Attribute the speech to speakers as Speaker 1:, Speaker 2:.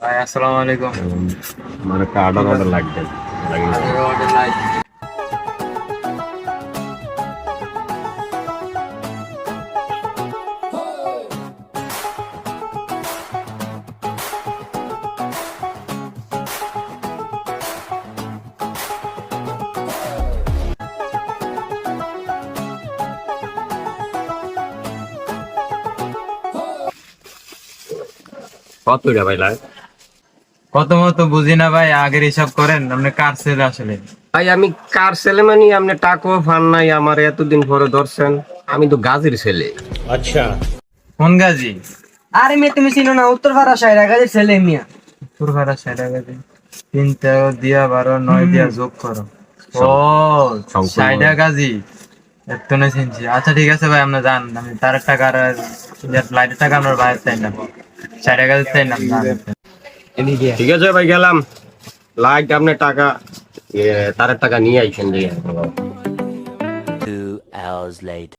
Speaker 1: ভাই আসসালামু আলাইকুম।
Speaker 2: মানে একটা আডার অর্ডার লাগবে। লাগে কত রে ভাই লাগে
Speaker 1: কত মতো বুঝি না ভাই আগের হিসাব করেন আপনি কার সেল আসলে?
Speaker 2: ভাই আমি কার ছেলে মানে আপনি টাকাও ফান নাই আমার এতদিন পরে ধরছেন। আমি তো গাজীর ছেলে। আচ্ছা।
Speaker 1: কোন গাজি?
Speaker 3: আরে মেয়ে তুমি চিনো না উত্তর ভাড়া সাইরা গাছের ছেলে মিয়া।
Speaker 1: তোর ভাড়া ষাট গাজি। তিন তেরো দিয়া বারো নয় দিয়া যোগ করো। ও। ষাট গাজি। এত না চিনছি। আচ্ছা ঠিক আছে ভাই আমরা জান আমি তার টাকা আর লাইটের টাকা আমরা বাইরে চাই না ষাট গাজি চাই না।
Speaker 2: ঠিক আছে ভাই গেলাম। লাইট আপনি টাকা তারের টাকা নিয়ে আইছেন দিয়ে.